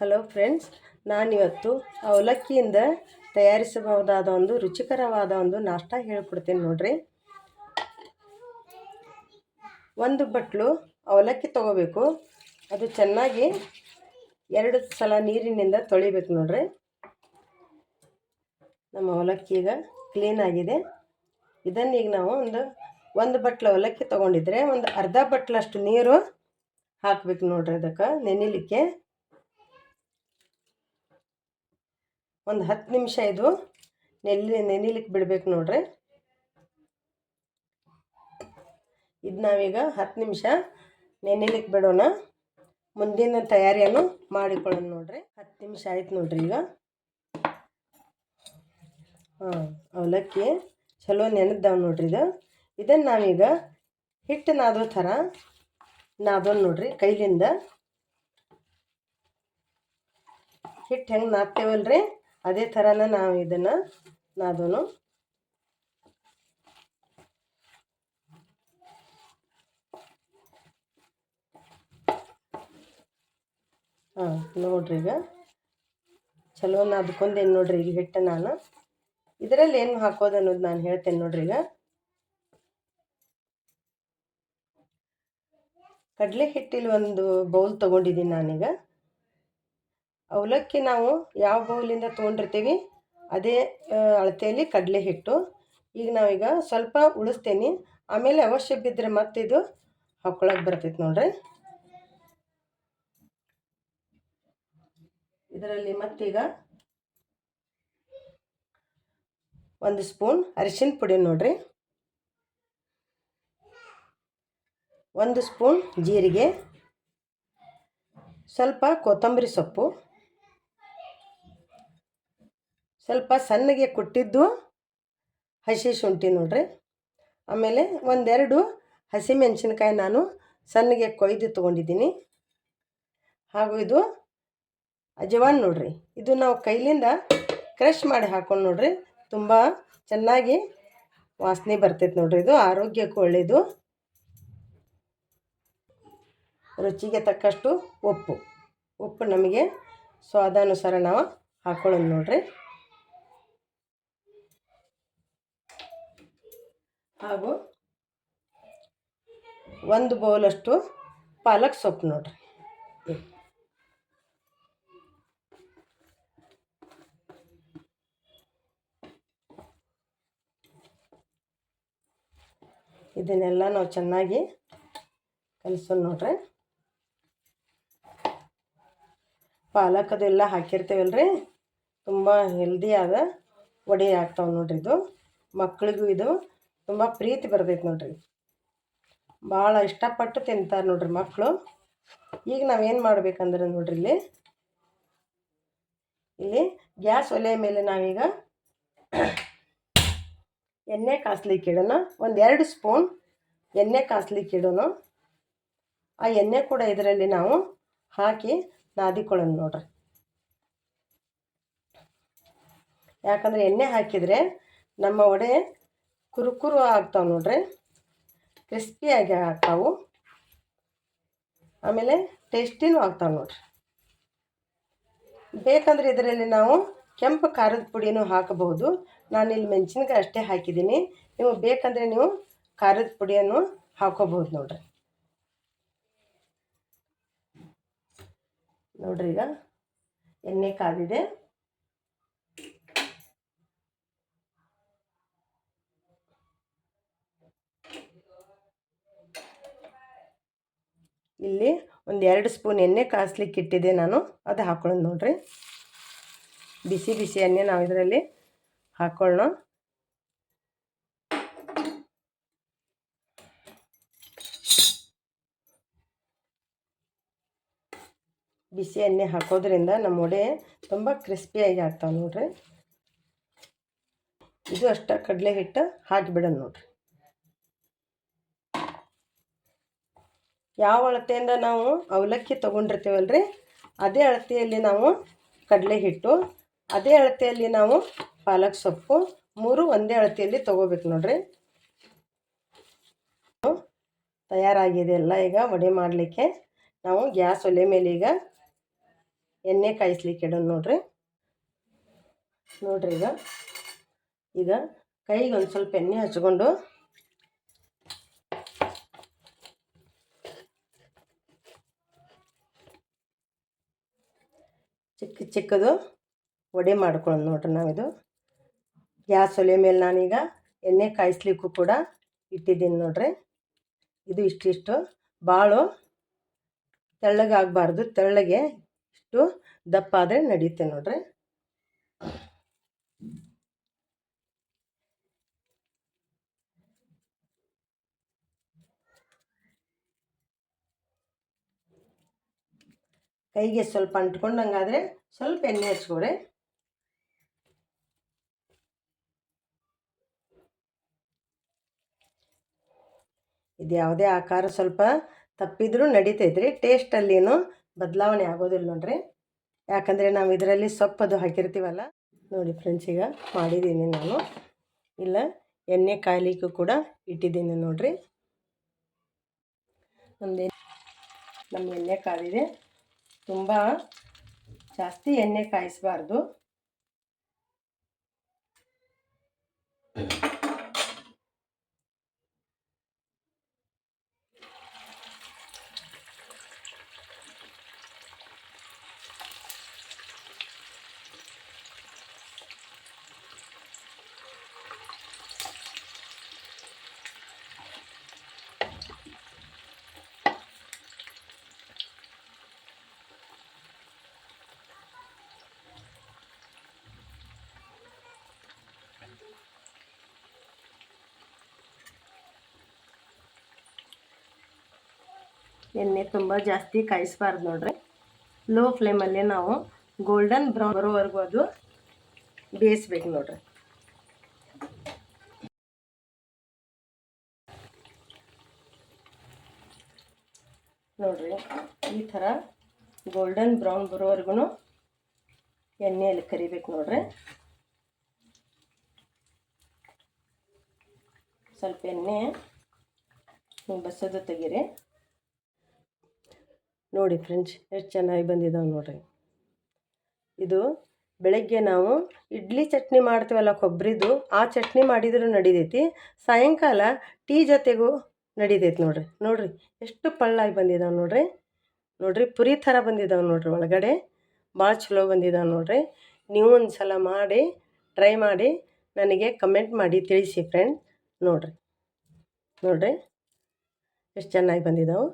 Hello friends ನಾನಿವತ್ತು ಅವಲಕ್ಕಿಯಿಂದ ತಯಾರಿಸಬಹುದಾದ ಒಂದು ರುಚಿಕರವಾದ ಒಂದು ನಾಷ್ಟ ಹೇಳ್ಕೊಡ್ತೀನಿ ನೋಡ್ರಿ. ಒಂದು ಬಟ್ಲು ಅವಲಕ್ಕಿ ತಗೋಬೇಕು. ಅದು ಚೆನ್ನಾಗಿ ಎರಡು ಸಲ ನೀರಿನಿಂದ ತೊಳಿಬೇಕು ನೋಡ್ರಿ. ನಮ್ಮ ಅವಲಕ್ಕಿ ಈಗ ಕ್ಲೀನ್ ಆಗಿದೆ. ಇದನ್ನೀಗ ನಾವು ಒಂದು ಒಂದು ಬಟ್ಲು ಅವಲಕ್ಕಿ ತೊಗೊಂಡಿದ್ರೆ ಒಂದು ಅರ್ಧ ಬಟ್ಲಷ್ಟು ನೀರು ಹಾಕ್ಬೇಕು ನೋಡ್ರಿ ಅದಕ್ಕೆ ನೆನಿಲಿಕ್ಕೆ. ಒಂದು ಹತ್ತು ನಿಮಿಷ ಇದು. ನೆಲ್ಲಿ ನೆನಿಲಿಕ್ಕೆ ಬಿಡಬೇಕು ನೋಡ್ರಿ. ಇದು ನಾವೀಗ ಹತ್ತು ನಿಮಿಷ ನೆನಿಲಿಕ್ಕೆ ಬಿಡೋಣ. ಮುಂದಿನ ತಯಾರಿಯನ್ನು ಮಾಡಿಕೊಳ್ಳೋಣ ನೋಡ್ರಿ. ಹತ್ತು ನಿಮಿಷ ಆಯ್ತು ನೋಡ್ರಿ ಈಗ. ಹಾಂ, ಅವಲಕ್ಕಿ ಚಲೋ ನೆನೆದ್ದಾವೆ ನೋಡ್ರಿ ಇದು. ಇದನ್ನು ನಾವೀಗ ಹಿಟ್ಟು ನಾದೋ ಥರ ನಾದೋಣ ನೋಡ್ರಿ ಕೈಲಿಂದ. ಹಿಟ್ಟು ಹೆಂಗೆ ನಾದ್ತೇವಲ್ರಿ? ಅದೇ ಥರನೇ ನಾವು ಇದನ್ನು ನಾದೂ ಹಾಂ, ನೋಡ್ರಿ ಈಗ. ಚಲೋ ನಾದ್ಕೊಂಡೇನು ನೋಡ್ರಿ ಈಗ ಹಿಟ್ಟು ನಾನು. ಇದರಲ್ಲಿ ಏನು ಹಾಕೋದು ಅನ್ನೋದು ನಾನು ಹೇಳ್ತೇನೆ ನೋಡ್ರಿ ಈಗ. ಕಡಲೆ ಹಿಟ್ಟಿಲಿ ಒಂದು ಬೌಲ್ ತೊಗೊಂಡಿದ್ದೀನಿ ನಾನೀಗ. ಅವಲಕ್ಕಿ ನಾವು ಯಾವ ಬೌಲಿಂದ ತೊಗೊಂಡಿರ್ತೀವಿ, ಅದೇ ಅಳತೆಯಲ್ಲಿ ಕಡಲೆ ಹಿಟ್ಟು. ಈಗ ನಾವೀಗ ಸ್ವಲ್ಪ ಉಳಿಸ್ತೀನಿ. ಆಮೇಲೆ ಅವಶ್ಯ ಬಿದ್ದರೆ ಮತ್ತಿದು ಹಾಕೊಳಕ್ಕೆ ಬರ್ತೈತೆ ನೋಡ್ರಿ. ಇದರಲ್ಲಿ ಮತ್ತೀಗ ಒಂದು ಸ್ಪೂನ್ ಅರಿಶಿನ ಪುಡಿ ನೋಡ್ರಿ. ಒಂದು ಸ್ಪೂನ್ ಜೀರಿಗೆ. ಸ್ವಲ್ಪ ಕೊತ್ತಂಬರಿ ಸೊಪ್ಪು. ಸ್ವಲ್ಪ ಸಣ್ಣಗೆ ಕೊಟ್ಟಿದ್ದು ಹಸಿ ಶುಂಠಿ ನೋಡ್ರಿ. ಆಮೇಲೆ ಒಂದೆರಡು ಹಸಿಮೆಣಸಿನ್ಕಾಯಿ ನಾನು ಸಣ್ಣಗೆ ಕೊಯ್ದು ತೊಗೊಂಡಿದ್ದೀನಿ. ಹಾಗೂ ಇದು ಅಜವಾನ್ ನೋಡ್ರಿ. ಇದು ನಾವು ಕೈಲಿಂದ ಕ್ರಷ್ ಮಾಡಿ ಹಾಕೊಂಡು ನೋಡ್ರಿ, ತುಂಬ ಚೆನ್ನಾಗಿ ವಾಸನೆ ಬರ್ತೈತೆ ನೋಡ್ರಿ ಇದು, ಆರೋಗ್ಯಕ್ಕೂ ಒಳ್ಳೆಯದು ರುಚಿಗೆ ತಕ್ಕಷ್ಟು ಉಪ್ಪು. ಉಪ್ಪು ನಮಗೆ ಸ್ವಾದಾನುಸಾರ ನಾವು ಹಾಕೊಳ್ಳೋದು ನೋಡ್ರಿ. ಹಾಗೂ ಒಂದು ಬೌಲಷ್ಟು ಪಾಲಕ್ ಸೊಪ್ಪು ನೋಡ್ರಿ. ಇದನ್ನೆಲ್ಲ ನಾವು ಚೆನ್ನಾಗಿ ಕಲಿಸೋಣ ನೋಡ್ರಿ. ಪಾಲಕ್ ಅದೆಲ್ಲ ಹಾಕಿರ್ತೇವಲ್ರಿ. ತುಂಬ ಹೆಲ್ದಿಯಾದ ವಡೆ ಆಗ್ತಾವೆ ನೋಡ್ರಿ ಇದು. ಮಕ್ಕಳಿಗೂ ಇದು ತುಂಬ ಪ್ರೀತಿ ಬರ್ತೈತೆ ನೋಡ್ರಿ. ಭಾಳ ಇಷ್ಟಪಟ್ಟು ತಿಂತಾರೆ ನೋಡ್ರಿ ಮಕ್ಕಳು ಈಗ ನಾವೇನು ಮಾಡ್ಬೇಕಂದ್ರೆ ನೋಡ್ರಿ ಇಲ್ಲಿ. ಇಲ್ಲಿ ಗ್ಯಾಸ್ ಒಲೆ ಮೇಲೆ ನಾವೀಗ ಎಣ್ಣೆ ಕಾಸ್ಲಿಕ್ಕೆ ಇಡೋಣ. ಒಂದು ಎರಡು ಸ್ಪೂನ್ ಎಣ್ಣೆ ಕಾಸ್ಲಿಕ್ಕೆ ಇಡೋಣ. ಆ ಎಣ್ಣೆ ಕೂಡ ಇದರಲ್ಲಿ ನಾವು ಹಾಕಿ ನಾದಿಕೊಳ್ಳೋಣ ನೋಡ್ರಿ. ಯಾಕಂದರೆ ಎಣ್ಣೆ ಹಾಕಿದರೆ ನಮ್ಮ ವಡೆ ಕುರುಕುರು ಆಗ್ತಾವೆ ನೋಡ್ರಿ. ಕ್ರಿಸ್ಪಿಯಾಗಿ ಆಗ್ತಾವು. ಆಮೇಲೆ ಟೇಸ್ಟಿನೂ ಆಗ್ತಾವೆ ನೋಡ್ರಿ. ಬೇಕಂದ್ರೆ ಇದರಲ್ಲಿ ನಾವು ಕೆಂಪು ಖಾರದ ಪುಡಿನೂ ಹಾಕಬಹುದು. ನಾನಿಲ್ಲಿ ಮೆಣಸಿನ್ಕಾಯಿ ಅಷ್ಟೇ ಹಾಕಿದ್ದೀನಿ. ನೀವು ಬೇಕಂದರೆ ನೀವು ಖಾರದ ಪುಡಿಯನ್ನು ಹಾಕೋಬಹುದು ನೋಡ್ರಿ. ನೋಡ್ರಿ ಈಗ ಎಣ್ಣೆ ಕಾದಿದೆ. ಇಲ್ಲಿ ಒಂದು ಎರಡು ಸ್ಪೂನ್ ಎಣ್ಣೆ ಕಾಯಿಸ್ಲಿಕ್ಕೆ ಇಟ್ಟಿದ್ದೆ ನಾನು. ಅದು ಹಾಕೊಳ್ಳೋದು ನೋಡಿರಿ. ಬಿಸಿ ಬಿಸಿ ಎಣ್ಣೆ ನಾವು ಇದರಲ್ಲಿ ಹಾಕೊಳ್ಳೋಣ. ಬಿಸಿ ಎಣ್ಣೆ ಹಾಕೋದ್ರಿಂದ ನಮ್ಮ ವಡೆ ತುಂಬ ಕ್ರಿಸ್ಪಿಯಾಗಿ ಆಗ್ತಾವೆ ನೋಡ್ರಿ. ಇದು ಅಷ್ಟ ಕಡಲೆ ಹಿಟ್ಟು ಹಾಕಿಬಿಡೋಣ ನೋಡ್ರಿ. ಯಾವ ಅಳತೆಯಿಂದ ನಾವು ಅವಲಕ್ಕಿ ತೊಗೊಂಡಿರ್ತೀವಲ್ರಿ? ಅದೇ ಅಳತೆಯಲ್ಲಿ ನಾವು ಕಡಲೆ ಹಿಟ್ಟು, ಅದೇ ಅಳತೆಯಲ್ಲಿ ನಾವು ಪಾಲಕ್ ಸೊಪ್ಪು, ಮೂರು ಒಂದೇ ಅಳತೆಯಲ್ಲಿ ತೊಗೋಬೇಕು ನೋಡ್ರಿ. ತಯಾರಾಗಿದೆ ಎಲ್ಲ ಈಗ ವಡೆ ಮಾಡಲಿಕ್ಕೆ. ನಾವು ಗ್ಯಾಸ್ ಒಲೆ ಮೇಲೆ ಈಗ ಎಣ್ಣೆ ಕಾಯಿಸ್ಲಿಕ್ಕೆ ಇಡೋಣ ನೋಡ್ರಿ. ನೋಡ್ರಿ ಈಗ. ಈಗ ಕೈಗೆ ಒಂದು ಸ್ವಲ್ಪ ಎಣ್ಣೆ ಹಚ್ಕೊಂಡು ಚಿಕ್ಕದು, ವಡೆ ಮಾಡ್ಕೊಳ್ಳೋದು ನೋಡ್ರಿ ನಾವಿದು. ಗ್ಯಾಸ್ ಒಲೆ ಮೇಲೆ ನಾನೀಗ ಎಣ್ಣೆ ಕಾಯಿಸ್ಲಿಕ್ಕೂ ಕೂಡ ಇಟ್ಟಿದ್ದೀನಿ ನೋಡ್ರಿ. ಇದು ಇಷ್ಟಿಷ್ಟು. ಭಾಳು ತೆಳ್ಳಗಾಗಬಾರ್ದು, ತೆಳ್ಳಗೆ ಇಷ್ಟು ದಪ್ಪ ಆದರೆ ನಡೆಯುತ್ತೆ ನೋಡ್ರಿ. ಕೈಗೆ ಸ್ವಲ್ಪ ಅಂಟ್ಕೊಂಡಂಗಾದರೆ ಸ್ವಲ್ಪ ಎಣ್ಣೆ ಹಚ್ಕೊಡ್ರಿ ಇದು ಯಾವುದೇ ಆಕಾರ ಸ್ವಲ್ಪ ತಪ್ಪಿದ್ರೂ ನಡೀತೈತ್ರಿ. ಟೇಸ್ಟಲ್ಲಿನೂ ಬದಲಾವಣೆ ಆಗೋದಿಲ್ಲ ನೋಡ್ರಿ. ಯಾಕಂದರೆ ನಾವು ಇದರಲ್ಲಿ ಸೊಪ್ಪದು ಹಾಕಿರ್ತೀವಲ್ಲ. ನೋಡಿ ಫ್ರೆಂಡ್ಸ್, ಈಗ ಮಾಡಿದ್ದೀನಿ ನಾನು. ಇಲ್ಲ, ಎಣ್ಣೆ ಕಾಯ್ಲಿಕ್ಕೂ ಕೂಡ ಇಟ್ಟಿದ್ದೀನಿ ನೋಡ್ರಿ. ನಮ್ಮದು ನಮ್ಮ ಎಣ್ಣೆ ಕಾದಿದೆ ತುಂಬ ಜಾಸ್ತಿ ಎಣ್ಣೆ ಕಾಯಿಸಬಾರ್ದು. ಎಣ್ಣೆ ತುಂಬ ಜಾಸ್ತಿ ಕಾಯಿಸ್ಬಾರ್ದು ನೋಡ್ರಿ. ಲೋ ಫ್ಲೇಮಲ್ಲಿ ನಾವು ಗೋಲ್ಡನ್ ಬ್ರೌನ್ ಬರೋವರೆಗೂ ಅದು ಬೇಯಿಸ್ಬೇಕು ನೋಡ್ರಿ. ನೋಡ್ರಿ, ಈ ಥರ ಗೋಲ್ಡನ್ ಬ್ರೌನ್ ಬರೋವರೆಗೂ ಎಣ್ಣೆಯಲ್ಲಿ ಕರಿಬೇಕು ನೋಡ್ರಿ. ಸ್ವಲ್ಪ ಎಣ್ಣೆ ಬಸದು ತೆಗೀರಿ. ನೋಡಿ ಫ್ರೆಂಡ್ಸ್, ಎಷ್ಟು ಚೆನ್ನಾಗಿ ಬಂದಿದ್ದಾವೆ ನೋಡಿರಿ. ಇದು ಬೆಳಗ್ಗೆ ನಾವು ಇಡ್ಲಿ ಚಟ್ನಿ ಮಾಡ್ತೀವಲ್ಲ ಕೊಬ್ಬರಿದು ಆ ಚಟ್ನಿ ಮಾಡಿದರೂ ನಡೀತೈತಿ. ಸಾಯಂಕಾಲ ಟೀ ಜೊತೆಗೂ ನಡಿತೈತಿ ನೋಡ್ರಿ. ನೋಡಿರಿ, ಎಷ್ಟು ಪಳ್ಳಾಗಿ ಬಂದಿದ್ದಾವೆ ನೋಡ್ರಿ. ನೋಡ್ರಿ, ಪುರಿ ಥರ ಬಂದಿದ್ದಾವೆ ನೋಡ್ರಿ ಒಳಗಡೆ. ಭಾಳ ಚಲೋ ಬಂದಿದ್ದಾವೆ ನೋಡ್ರಿ. ನೀವು ಒಂದು ಸಲ ಮಾಡಿ, ಟ್ರೈ ಮಾಡಿ, ನನಗೆ ಕಮೆಂಟ್ ಮಾಡಿ ತಿಳಿಸಿ ಫ್ರೆಂಡ್ ನೋಡ್ರಿ. ನೋಡ್ರಿ, ಎಷ್ಟು ಚೆನ್ನಾಗಿ ಬಂದಿದ್ದಾವೆ